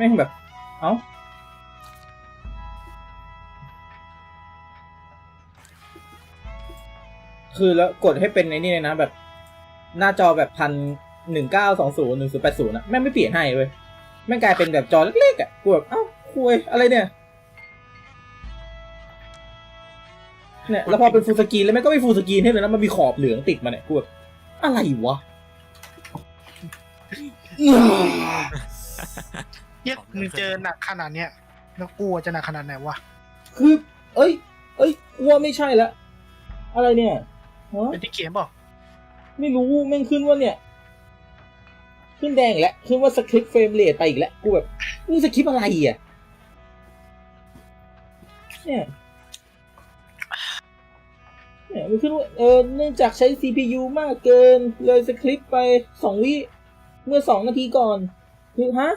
แม่งแบบ เอ้าคือแล้วกดให้เป็นในนี่เลยนะแบบ หน้าจอแบบพันหนึ่งเก้าสองศูนย์หนึ่งศูนย์แปดศูนย์อะแม่งไม่เปลี่ยนให้เว้ยแม่งกลายเป็นแบบจอเล็กๆอะกูแบบเอ้าคุยอะไรเนี่ยเนี่ยแล้วพอเป็นฟูลสกรีนแล้วแม่งก็ไม่ฟูลสกรีนให้เลยนะมันมีขอบเหลืองติดมาเนี่ยกูแบบอะไรวะ เหี้ยมึงเจอหนักขนาดเนี้ยแล้วกูจะหนักขนาดไหนวะคือ เอ้ย เอ้ยกลัวไม่ใช่ละ อะไรเนี่ยฮะเป็นที่เขียนบอกไม่รู้แม่งขึ้นว่าเนี่ย ขึ้นแดงอีกแล้วขึ้นว่าสคริปต์เฟรมเรทไปอีกแล้วกูแบบนี่สคริปต์อะไรอะเนี่ยเนี่ยมันขึ้นว่าเออเนื่องจากใช้ CPU มากเกิน เลยสคริปต์ไปสองวิเมื่อสองนาทีก่อนคือฮะ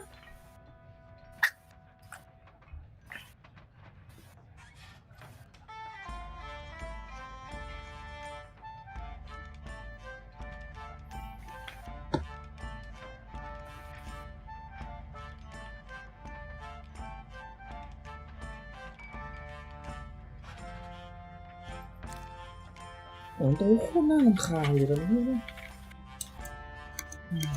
โอ้โหตรงนี้โคตรน่ารำคาญเลยตอนนี้เนี่ยอืม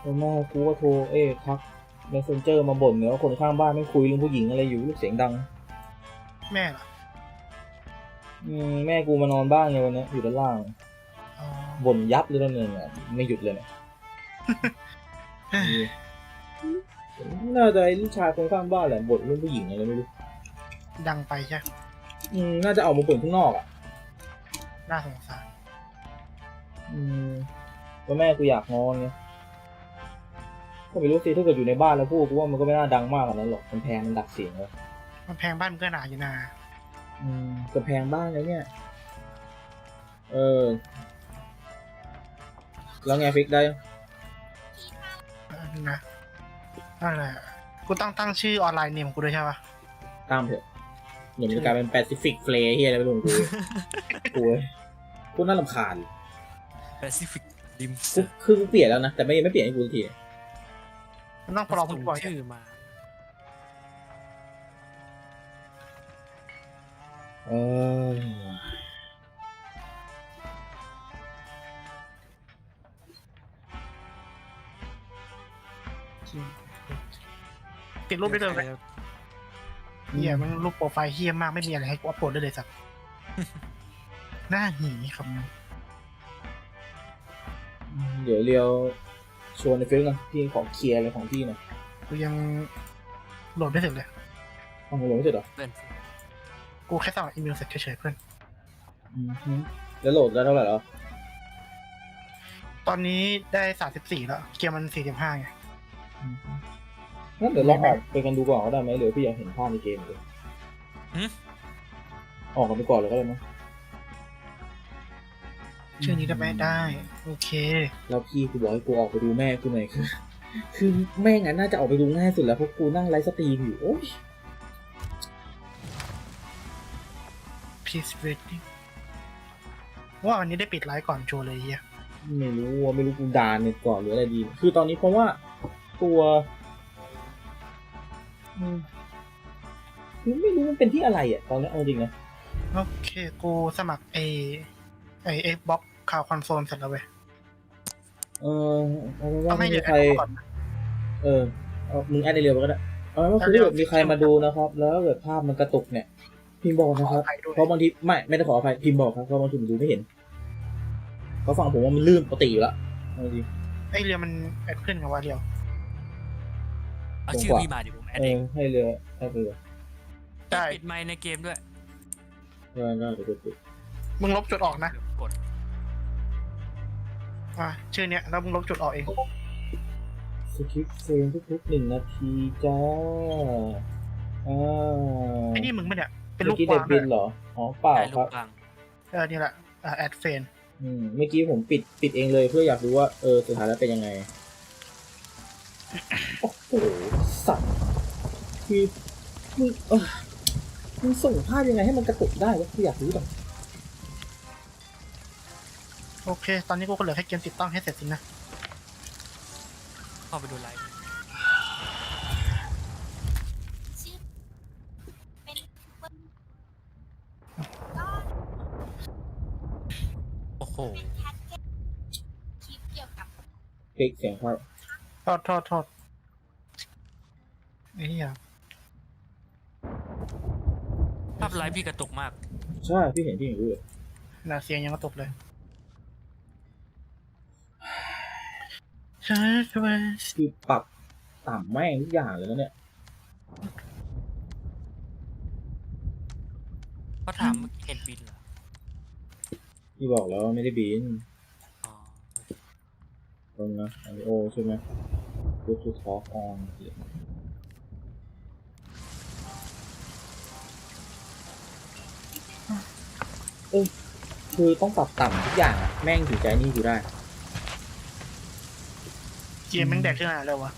แล้วแม่กูก็โทรเอ้ทัก messenger มาบ่นเนี่ยว่าคนข้างบ้านไม่คุยเรื่องผู้หญิงอะไรอยู่ลูกเสียงดัง แม่เหรออืมแม่กูมานอนบ้านไงวันเนี้ยอยู่ด้านล่างอ๋อ บ่นยับเลยตอนนึงอะไม่หยุดเลยเนี่ยน่าจะไอ้ลูกชายคนข้างบ้านแหละบ่นเรื่องผู้หญิงอะไรไม่รู้ ดังไปใช่ไหมอืมน่าจะออกมาบ่นข้างนอกอะ น่าสงสาร อืมก็แม่กูอยากนอนไงก็ไม่รู้สิถ้าเกิดอยู่ในบ้านแล้วพูดกูว่ามันก็ไม่น่าดังมากขนาดนั้นหรอกกำแพงมันดักเสียงเลยมันแพงบ้านมึงก็หนาอยู่นา อืมกำแพงบ้านเลยเนี่ย เออ แล้วไงฟิกได้ยังเออนะนั่นแหละกูต้องตั้งชื่อออนไลน์เนมของกูด้วยใช่ปะตามเถอะเดี๋ยวมันจะกลายเป็นแปซิฟิกเฟลเฮียอะไรไม่รู้ของกูกูเว้ยกูน่ารำคาญแปซิฟิกริมกูคือกูเปลี่ยนแล้วนะ แต่ไม่ไม่เปลี่ยนให้กูสักทีมันต้องปลอมมึงบ่อยชื่อมาเออ ติดรูปได้เลยไหมเฮียมันรูปโปรไฟล์เฮียมากไม่มีอะไรให้กูอัปโหลดได้เลยสักหน้าหีครับเดี๋ยวเรียวชวนในเฟซกันพี่ขอเคลียร์อะไรของพี่หน่อยกูยังโหลดไม่เสร็จเลยต้องลงไม่เสร็จเหรอเพื่อนกูแค่สั่งอีเมลเสร็จเฉยๆเพื่อนอืมฮึแล้วโหลดได้เท่าไหร่แล้ว ตอนนี้ได้สามสิบสี่แล้ว เกียร์มันสี่สิบห้าไงอืมฮึ งั้นเดี๋ยวลองออกไปกันดูก่อนก็ได้ไหมหรือพี่อยากเห็นภาพในเกมเลยออกกันไปก่อนเลยก็ได้มั้ยชื่อนี้ได้ไหมได้ โอเค แล้วพี่กูบอกให้กูออกไปดูแม่กูหน่อยคือ คือแม่งั้นน่าจะออกไปดูง่ายสุดแล้วเพราะกูนั่งไลฟ์สตรีมอยู่โอ้ย peace rating ว่าวันนี้ได้ปิดไลฟ์ก่อนโชว์เลยเฮียไม่รู้ว่าไม่รู้กูด่าเน็ตก่อนหรืออะไรดี คือตอนนี้เพราะว่า ตัวอืมคือไม่รู้มันเป็นที่อะไรอะ ตอนนี้เอาจริงนะโอเค กูสมัครไอไอเอ็กบ็อกข่าวคอนโซลเสร็จแล้วเว้ยเออเอาเป็นต้ว่าองให้ไม่เดืมีอดใครก่อนเออเอามึงแอดในเรือมาก็ได้เอาเป็นว่าคือถ้าเกิดมีใครมาดูนะครับ แล้วถ้าเกิดภาพมันกระตุกเนี่ย พิมพ์บอกขอนะครับอภัยด้วยเพราะบางทีไม่ไม่ได้ขออภัยพิมพ์บอกครับเพราะบางทีผมดูไม่เห็นเพราะฝั่งผมว่ามันลื่นปกติอยู่แล้วเอาจริงไอเรือมันแอดขึ้นกับว่าเดียว เอาชื่อพี่มาเดี๋ยวผมแอดเอเอองให้เรือให้เรือได้ปิดไมค์ในเกมด้วยได้ได้เดี๋ยวกูปิดมึงลบจุดออกนะเดี๋ยวกดอะชื่อเนี้ยแล้วมึงลบจุดออกเอง สคริปต์เฟรมทุกๆหนึ่งนาทีจ้าอ่าไอ้นี่มึงไม่เนี่ย เป็นลูกเมื่อกี้กเด็วาดงบิด้วนยเหรออ๋อเปล่าถ่ายครูรัปบกลางเออ นี่แหละแอดเฟนอืมเมื่อกี้ผมปิดปิดเองเลยเพื่ออยากรู้ว่าเออสุดท้ายแล้วเป็นยังไง โอ้โห สัตว์คือมึงเออมึงส่งภาพยังไงให้มันกระตุกได้วะกูอยากรู้จังโอเค ตอนนี้กูก็เหลือแค่เกมติดตั้งให้เสร็จสินะเข้าไปดูไลฟ์ชื่อเป็นก็โอ้โหเป็นแคทเกมคลิปเกี่ยวกับเก๊กเสียงภาพโทษโทษโทษไอ้เหี้ยภาพไลฟ์พี่กระตุกมาก ใช่พี่เห็นพี่เห็นรู้เลยน่าเสียงยังกระตกเลยใช่ใช่ไหมคือปรับต่ำแม่งทุกอย่างเลยนะเนี่ยก็ถามเมื่อกี้เห็นบินเหรอพี่บอกแล้วว่าไม่ได้บินอ๋อตรงนะอันนี้โอใช่ไหมรูทูทอล์กออ เออคือต้องปรับต่ำทุกอย่างอะแม่งถึงใจนี่กูได้ เกมแม่งแดกขึ้นมาแล้ววะ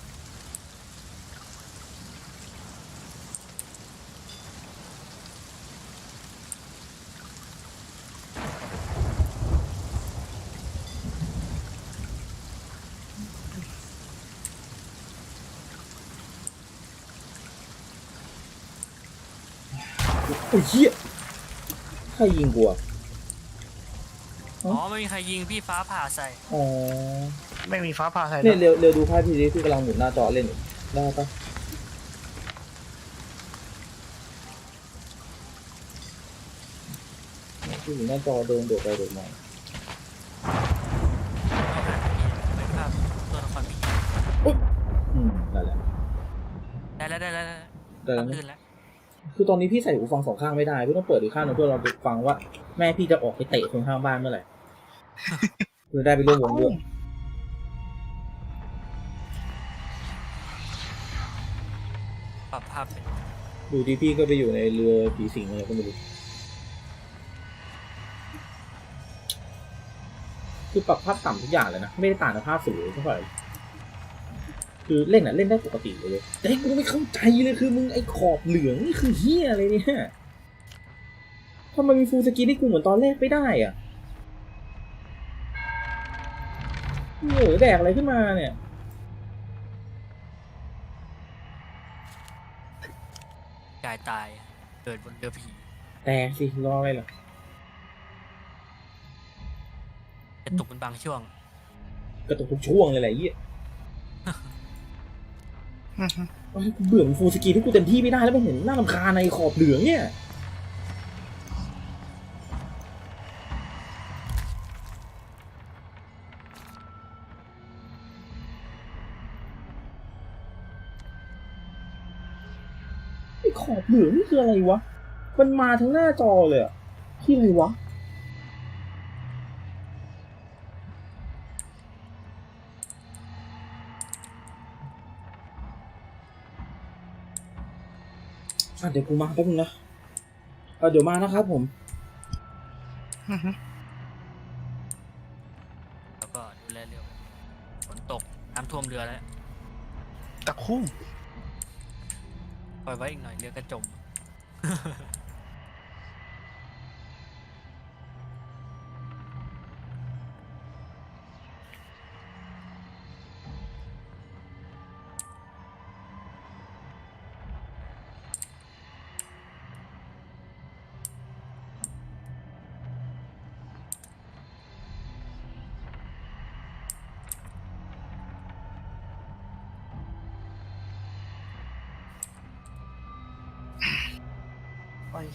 โอ้ยเหี้ยใครยิงกูอะ อ๋อไม่มีใครยิงพี่ฟ้าผ่าใส่อ๋อไม่มีฟ้าผ่าใส่เนี่ยนะเร็วเร็วดูภาพพี่ดิที่กำลังหมุนหน้าจอเล่นอยู่ได้ปะที่หมุนหน้าจอโดนโดดไปโดดมาเป็นภาพตัวละครพี่อืมนั่นแหละได้แล้วได้แล้วได้แล้วแต่ภาพนะลื่นแล้วคือตอนนี้พี่ใส่หูฟังสองข้างไม่ได้พี่ต้องเปิดอีกข้างหนึงเพื่อเราไปฟังว่า แม่พี่จะออกไปเตะคนข้างบ้านเมื่อไหร่ คือได้ไปร่วมวงด้วยปรับภาพเป็นดูที่พี่ก็ไปอยู่ในเรือผีสิงอะไรก็ไม่รู้คือปรับภาพต่ำทุกอย่างเลยนะ ไม่ได้ต่างกับภาพสูงเท่าไหร่คือเล่นอะเล่นได้ปกติเลย แต่ที่กูไม่เข้าใจเลยคือมึงไอ้ขอบเหลืองนี่คือเฮียอะไรเนี่ยทำไมมีฟูลสกรีนให้กูเหมือนตอนแรกไม่ได้อะ เหนือแดกอะไรขึ้นมาเนี่ยกายตายเกิดบนเรือผีแต่สิรออะไรล่ะกระตุกเป็นบางช่วง กระตุกทุกช่วงเลยแหละไอ้เหี้ยอือฮึอ้าวกูเบื่อฟูลสกรีนที่กูเต็มที่ไม่ได้แล้วมันเห็นหน้าลำคาญในขอบเหลืองเนี่ย ขอบเหลืองนี่คืออะไรวะ มันมาทั้งหน้าจอเลยอะที่อะไรวะอะเดี๋ยวกูมาแป๊บนึงนะเออเดี๋ยวมานะครับผมอือฮึแล้วก็ดูแลเรือฝนตกน้ำท่วมเรือแล้ว ตะคุ่ม ปล่อยไว้อี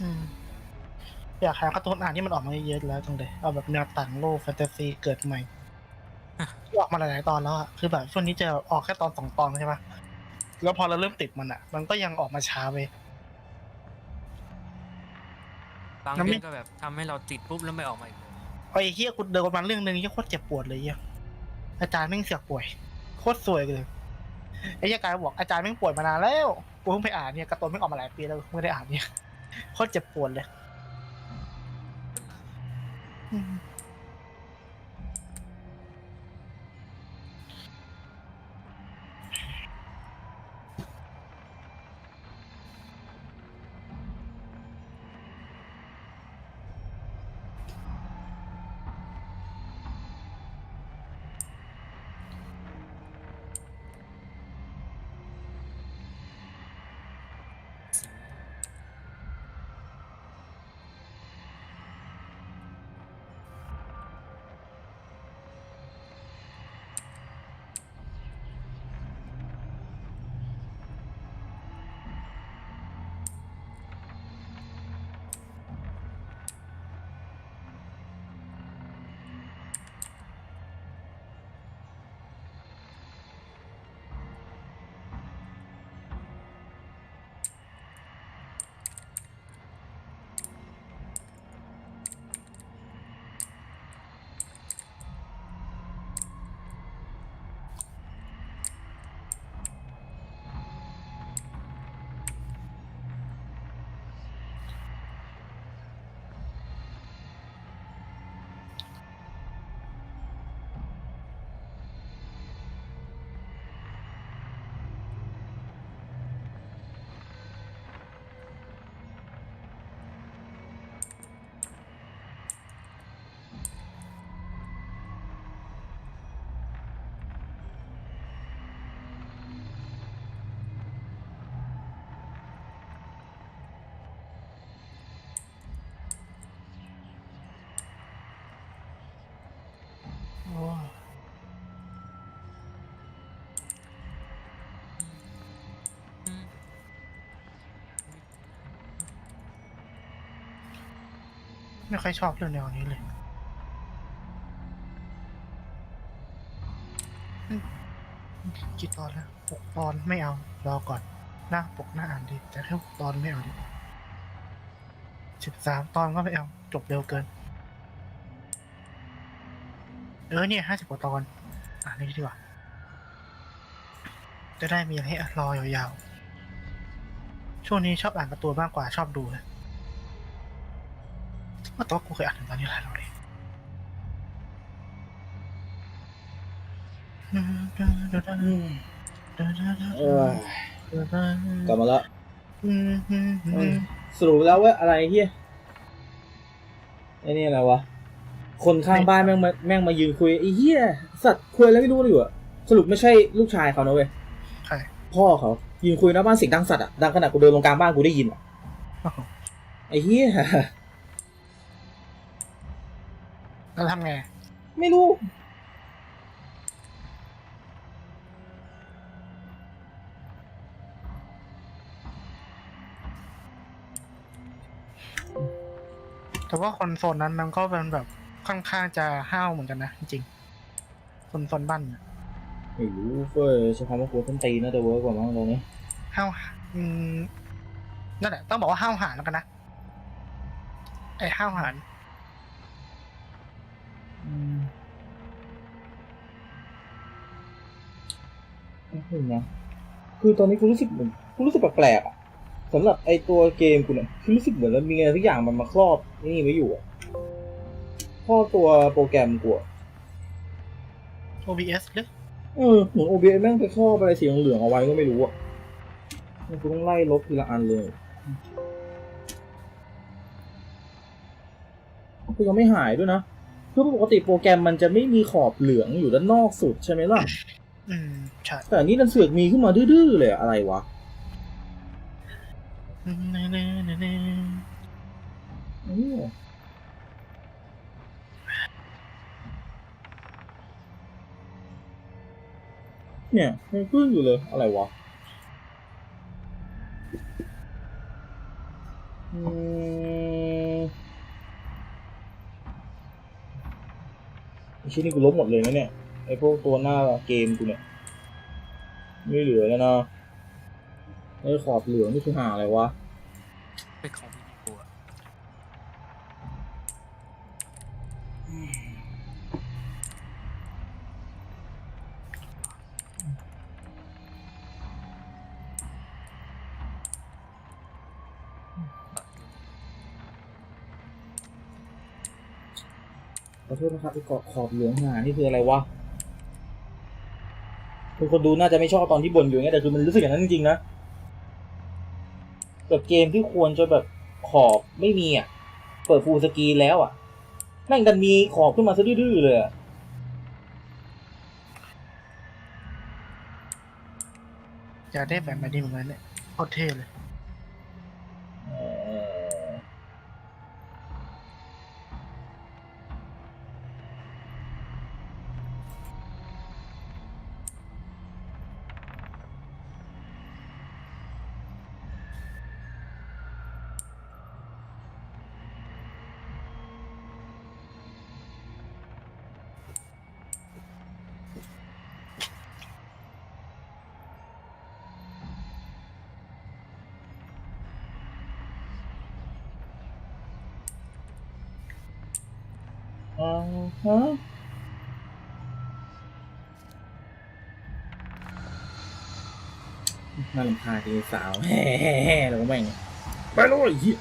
อืมอยากหาการ์ตูนอ่านที่มันออกมาเยอะๆแล้วจังเลยเอาแบบแนวต่างโลกแฟนตาซีเกิดใหม่ออกมาหลายๆตอนแล้วอะคือแบบช่วงนี้จะออกแค่ตอนสองตอนใช่ปะแล้วพอเราเริ่มติดมันอะมันก็ยังออกมาช้าไป บางแล้วไม่เรื่องก็แบบทำให้เราติดปุ๊บแล้วไม่ออกมาอีกเลยไอ้เฮียกูเดินมาเรื่องหนึ่งเฮียโคตรเจ็บปวดเลยเฮียอาจารย์แม่งเสียป่วย โคตรสวยเลยไอ้เฮียกายบอกอาจารย์แม่งป่วยมานานแล้วกูเพิ่งไปอ่านเนี่ยการ์ตูนแม่งออกมาหลายปีแล้วกูไม่ได้อ่านเนี่ย โคตรเจ็บปวดเลย ไม่ค่อยชอบเรื่องแนวนี้เลย กี่ตอนแล้วหกตอนไม่เอา รอก่อน หน้าปกหน้าอ่านดี แต่แค่หกตอนไม่เอาดิสิบสามตอนก็ไม่เอา จบเร็วเกิน เออเนี่ยห้าสิบกว่าตอน อ่านนี้ดีกว่า จะได้มีอะไรให้รอยาวๆ ช่วงนี้ชอบอ่านการ์ตูนมากกว่าชอบดูเลยว่าแต่ว่ากูเคยอ่านถึงตอนนี้หลายรอบเลยเออกลับมาแล้วสรุปแล้วว่าอะไรเฮียไอ้นี่อะไรวะ คนข้างบ้านแม่งมาแม่งมายืนคุยไอ้เฮียสัตว์คุยอะไรไม่รู้เลยอยู่อะสรุปไม่ใช่ลูกชายเขานะเว้ยใครพ่อเขายืนคุยหน้าบ้านเสียงดังสัตว์อะดังขนาดกูเดินลงกลางบ้านกูได้ยินอะไอ้เฮียแล้วทำไง ไม่รู้ แต่ว่าคนโซนนั้นมันก็เป็นแบบ ค่อนข้างจะห้าวเหมือนกันนะ จริงๆคนโซนบ้านน่ะไม่รู้เฟ้ยใช้คำว่ากูต้นตีนน่าจะเวิร์กกว่ามั้งตรงนี้ห้าวอืมนั่นแหละต้องบอกว่าห้าวหาญแล้วกันนะไอ้ห้าวหาญอืมไม่รู้นะ คือตอนนี้กูรู้สึกเหมือนกูรู้สึกแปลกๆอะสำหรับไอตัวเกมกูเนี่ยคือรู้สึกเหมือนมันมีอะไรทุกอย่างมันมาครอบนี่ไว้อยู่อะ ครอบตัวโปรแกรมกูอะโอ OBS หรือเออเหมือน OBS แม่งไปครอบอะไรสีเหลืองๆเอาไว้ก็ไม่รู้อะมันกูต้องไล่ลบทีละอันเลยคือยังไม่หายด้วยนะคือปกติโปรแกรมมันจะไม่มีขอบเหลืองอยู่ด้านนอกสุดใช่ไหมล่ะ อืมใช่แต่อันนี้ดันเสือกมีขึ้นมาดื้อๆเลยอะอะไรวะ อืม เนี่ยยังขึ้นอยู่เลยอะไรวะอืมไอ้ชิ้นนี้กูลบหมดเลยนะเนี่ยไอพวกตัวหน้าเกมกูเนี่ยไม่เหลือแล้วนะไอ้ขอบเหลืองนี่คือหาอะไรวะเป็นของพี่นิโก ทษนะครับไอ้เกาะขอบเหลืองหานี่คืออะไรวะคือคนดูน่าจะไม่ชอบตอนที่บ่นอยู่ไงแต่คือมันรู้สึกอย่างนั้นจริงๆนะกับเกมที่ควรจะแบบขอบไม่มีอะ เปิดฟูลสกรีนแล้วอะแม่งดันมีขอบขึ้นมาซะดื้อเลยอะอยากได้แบบแบบนี้เหมือนกันเนี่ยโคตรเท่เลย น่ารำคาญทีสาวแฮ่ๆๆแล้วก็แม่งไปแล้วไอ้เหี้ย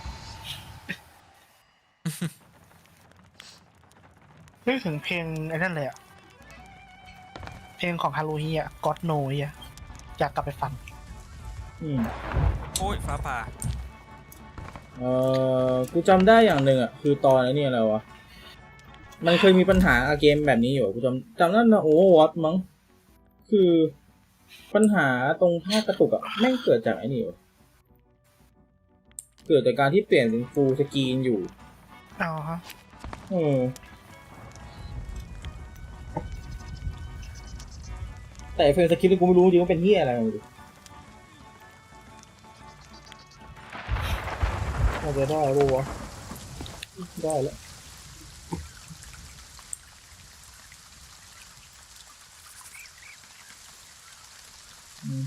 นึกถึงเพลงไอ้นั่นเลยอะเพลงของฮารุฮีอะก็อดโนยอะอยากกลับไปฟัง อืม โอ้ยฟ้าผ่า เออกูจำได้อย่างหนึ่งอะ คือตอนไอ้นี่อะไรวะ มันเคยมีปัญหากับเกมแบบนี้อยู่กูจำจำได้นะโอ้วอตมั้งคือปัญหาตรงภาคกระตุกอะแม่งเกิดจากไอ้นี่วะเกิดจากการที่เปลี่ยนเป็นฟูลสกรีนอยู่อ๋อฮะเออแต่เฟรมสคริปต์นี่กูไม่รู้จริงว่าเป็นเฮียอะไรไม่รู้น่าจะได้ปะวะได้แล้ว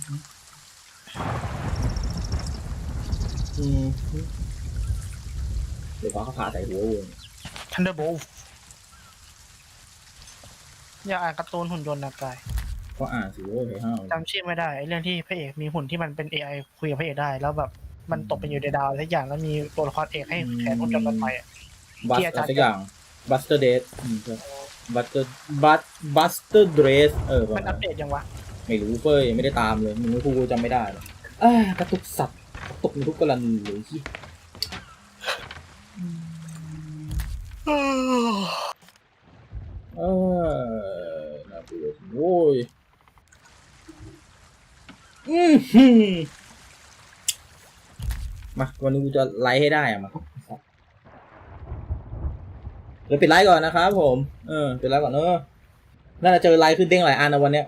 อืมฮึอืมฮึเดี๋ยวเขาผ่าใส่หัววงทันเดอร์โบลอยากอ่านการ์ตูนหุ่นยนต์นะกายก็อ่านสิโว้ยไอ้ห้าวจำชื่อไม่ได้ไอ้เรื่องที่พระเอกมีหุ่นที่มันเป็น AI คุยกับพระเอกได้ แล้วแบบมันตกไปอยู่ในดาวสักอย่างแล้วมีตัวละครเอกให้แทนหุ่นยนต์มันไปอะ บัสที่อาอะจารย์ไรสักอย่างบัสเตอร์เดสบัสเตอร์บัสบัสเตอร์เดสเออประมันมาอัณปเดตยังวะ ไม่รู้เฟ้ยยังไม่ได้ตามเลยมึงไม่พูดกูจำไม่ได้เลยอ่ากระตุกสัตว์กระตุกในทุกกรณีเลยที่เออน่าเบื่อโว้ยอือหือมาวันนี้กูจะไลฟ์ให้ได้อะมาเดี๋ยวปิดไลฟ์ก่อนนะครับผม เออปิดไลฟ์ก่อนเนอะน่าจะเจอไลฟ์ขึ้นเด้งหลายอันนะวันเนี้ย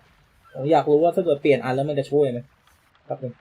ผมอยากรู้ว่าถ้าเกิดเปลี่ยนอันแล้วมันจะช่วยไหมครับนึง